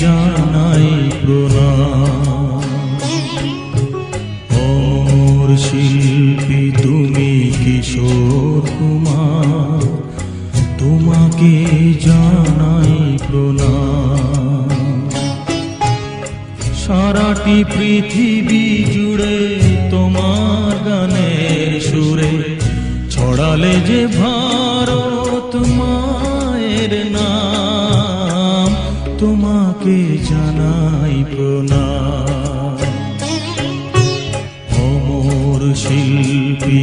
জানাই প্রণাম। অমর শিল্পী, তুমি কিশোর কুমার, তোমাকে জানাই প্রণাম। সারাটি পৃথিবী জুড়ে তোমার গানের সুরে ছড়ালে যে ভারত তোমাকে জানাই প্রণাম? অমর শিল্পী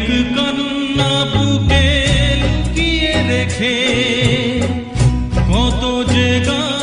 অনেক কান্না বুকে লুকিয়ে রেখে কত যে গান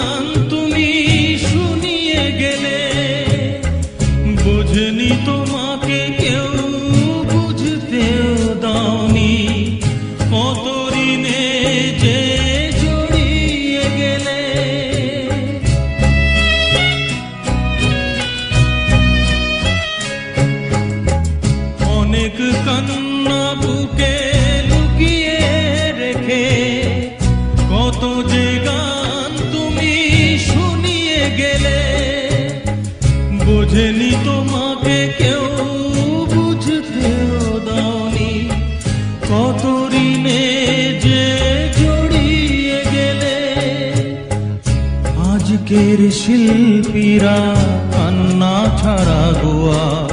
সুখের শিল্পীরা কান্না ছাড়া গোয়া।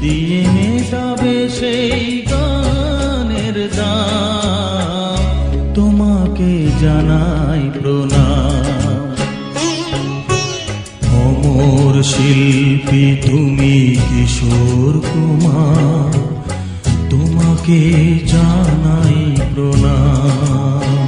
দিয়ে মেটাবে সেই গানের দাম। তোমাকে জানাই প্রণাম। অমর শিল্পী, তুমি কিশোর কুমার। তোমাকে জানাই প্রণাম।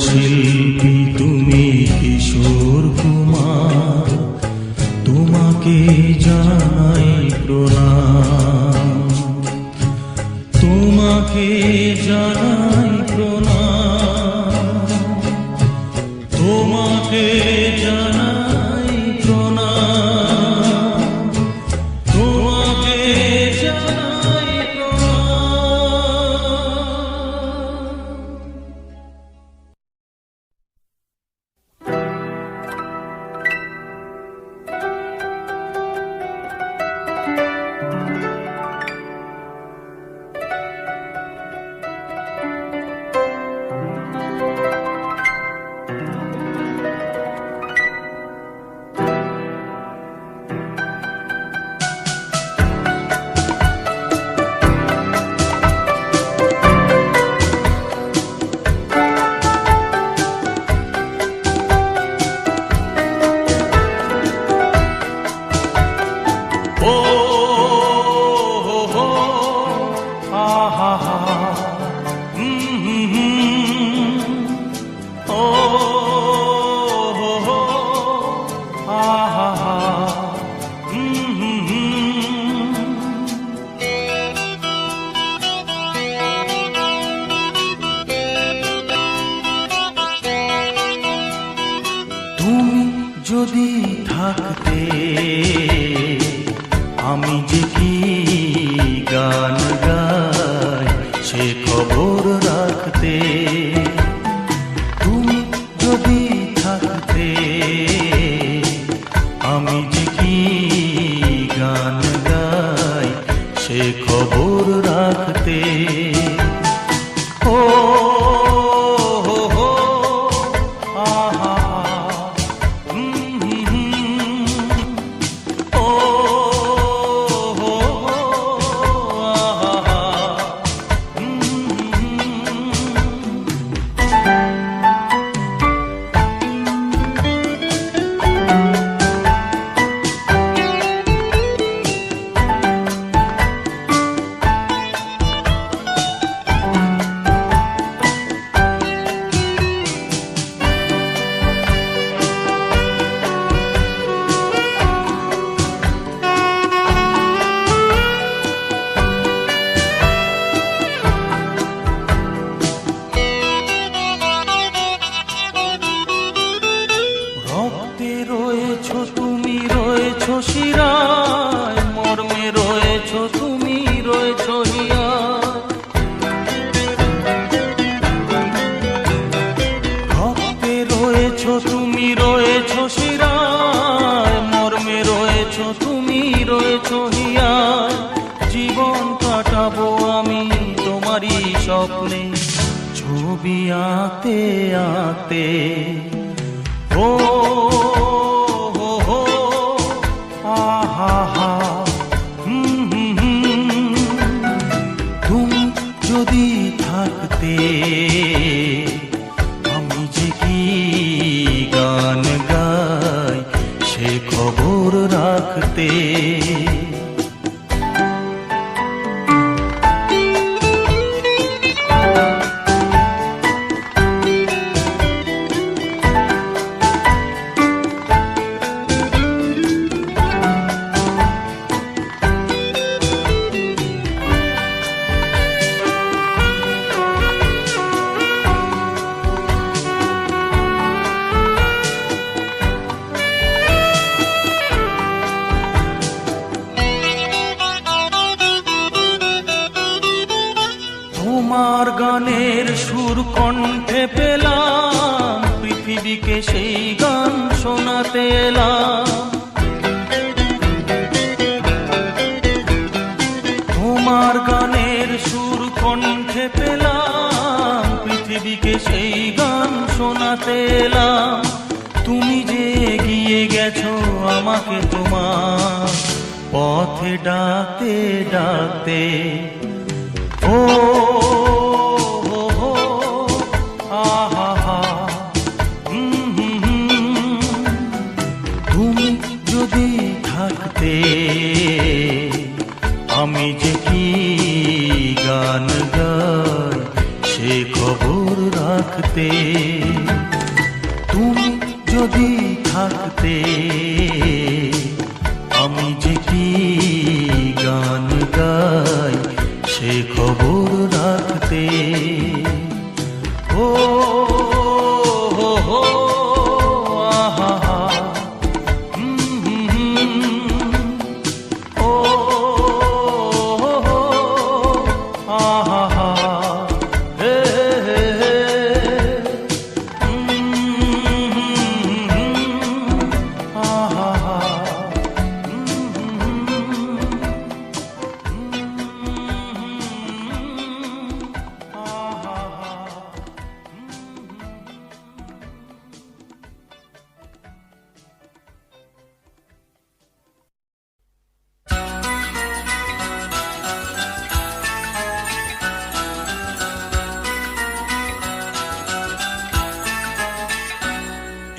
শিল্পী তুমি কিশোর কুমার তোমাকে জানাই প্রণাম। তোমাকে জানাই আমি आते आते ओ কণ্ঠে পেলাম, পৃথিবীকে সেই গান শোনাতে এলাম। তুমি যে এগিয়ে গেছো, আমাকে তোমার পথে ডাকতে ডাকতে। ও তুমি যদি থাকতে, আমি যে কি গান গায় সে খবর রাখতে। তুমি যদি থাকতে, আমি যে কি গান গাই সে খবর রাখতে।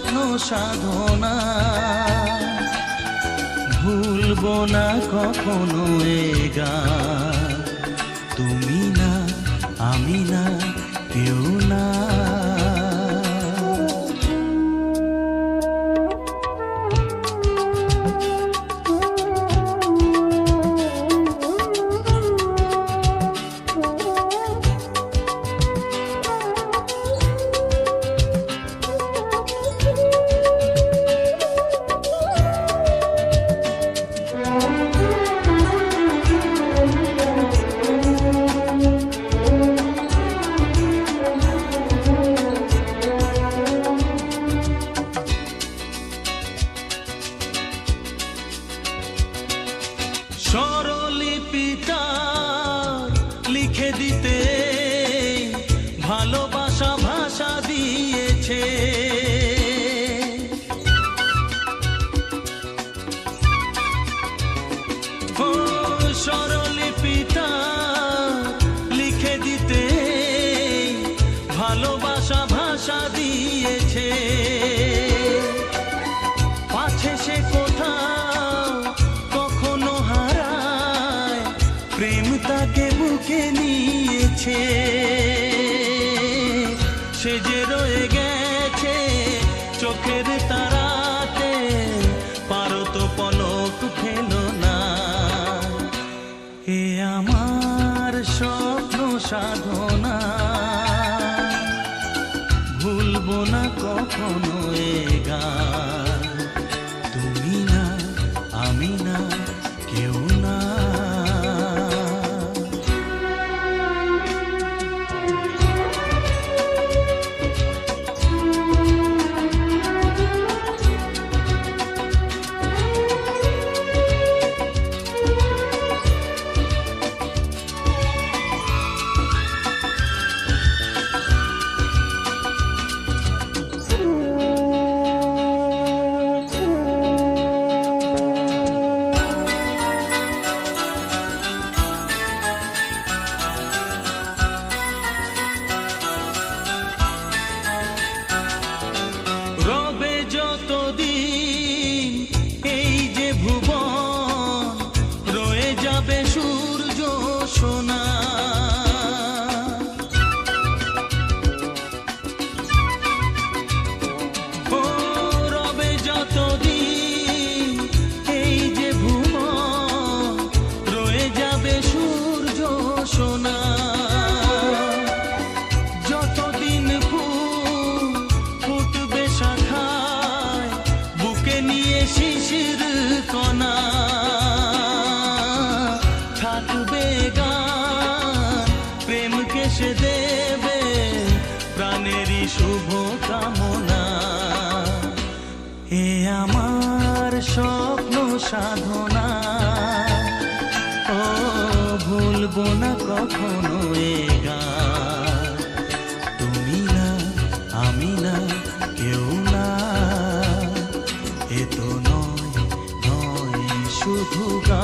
স্বপ্ন সাধনা। ভুলব না কখনো এ গা তুমি না আমি না কেউ স্বরলিপিটা লিখে দিতে, ভালোবাসা ভাষা দিয়েছে। পাছে সে কোথাও কখনো হারায়, প্রেম তাকে বুকে নিয়েছে। সে আমার স্বপ্ন সাধনা শুভ কামনা। এ আমার স্বপ্ন সাধনা। ও, ভুলবো না কখনো এ গান। তুমি না, আমি না, কেউ না। এ তো নয় নয় শুধু গান।